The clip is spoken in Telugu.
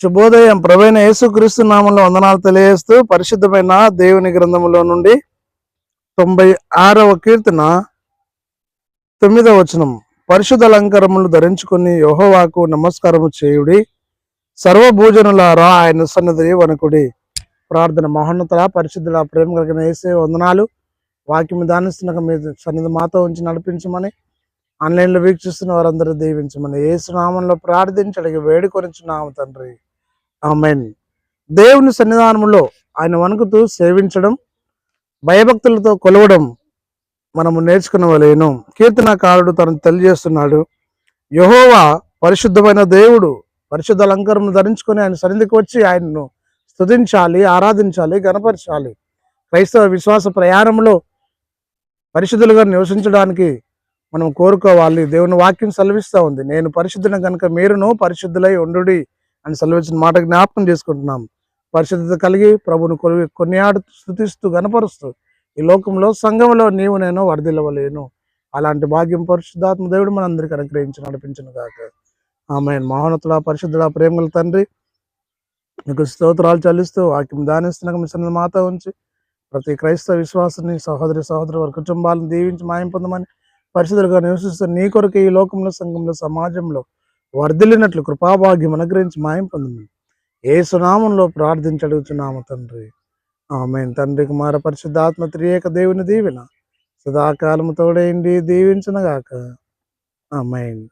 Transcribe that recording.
శుభోదయం. ప్రవీణ యేసుక్రీస్తు నామంలో వందనాలు తెలియజేస్తూ పరిశుద్ధమైన దేవుని గ్రంథములో నుండి తొంభై ఆరవ కీర్తన తొమ్మిదవ వచనం. పరిశుద్ధ అలంకారములు ధరించుకుని యెహోవాకు నమస్కారము చేయుడి. సర్వభూజనులారా ఆయన సన్నది వనకుడి ప్రార్థన మహోన్నతల పరిశుద్ధుల ప్రేమ కలిగిన వేసే వందనాలు. వాక్యం దానిస్తున్న మీ సన్నిధి మాతో ఉంచి నడిపించమని ఆన్లైన్లో వీక్షిస్తున్న వారందరూ దీవించమని ఏసునామంలో ప్రార్థించడానికి వేడుకొనిచున్నాము తండ్రి. ఆమెన్. దేవుని సన్నిధానములో ఆయన వణుకుతూ సేవించడం భయభక్తులతో కొలవడం మనము నేర్చుకునవలేను. కీర్తనకారుడు తనను తెలియజేస్తున్నాడు. యహోవా పరిశుద్ధమైన దేవుడు పరిశుద్ధ అలంకారం ధరించుకొని ఆయన సన్నిధికి వచ్చి ఆయనను స్థుతించాలి ఆరాధించాలి గనపరచాలి క్రైస్తవ విశ్వాస ప్రయాణంలో పరిశుద్ధులుగా నివసించడానికి మనం కోరుకోవాలి. దేవుని వాక్యం సెలవిస్తూ ఉంది. నేను పరిశుద్ధుని కనుక మీరును పరిశుద్ధులై ఉండుడి అని సెలవిచ్చిన మాట జ్ఞాపకం చేసుకుంటున్నాం. పరిశుద్ధత కలిగి ప్రభును కొలివి కొనియాడు స్థుతిస్తూ గనపరుస్తూ ఈ లోకంలో సంఘంలో నీవు నేను వరదిల్లవలేను. అలాంటి భాగ్యం పరిశుద్ధాత్మ దేవుడు మనందరికీ అనుగ్రహించి నడిపించను కాక ఆమె మహోన్నతుల పరిశుద్ధుల ప్రేమల తండ్రి మీకు స్తోత్రాలు చల్లిస్తూ వాక్యం దానిస్తున్న మిషన్ మాత ఉంచి ప్రతి క్రైస్తవ విశ్వాసాన్ని సహోదరి సహోదరు వారి కుటుంబాలను దీవించి మాయం పొందమని పరిశుద్ధులుగా నివసిస్తూ నీ కొరకు ఈ లోకంలో సంఘంలో సమాజంలో వర్ధిల్లినట్లు కృపాభాగ్యం అనుగ్రహించి మాయం పొందమని ఏ సునామంలో ప్రార్థించడుగుతున్నాము తండ్రి. ఆమె తండ్రి కుమార పరిశుద్ధాత్మ త్రియేక దేవుని దీవెన సదాకాలము తోడేండి దీవించునగాక. ఆమెన్.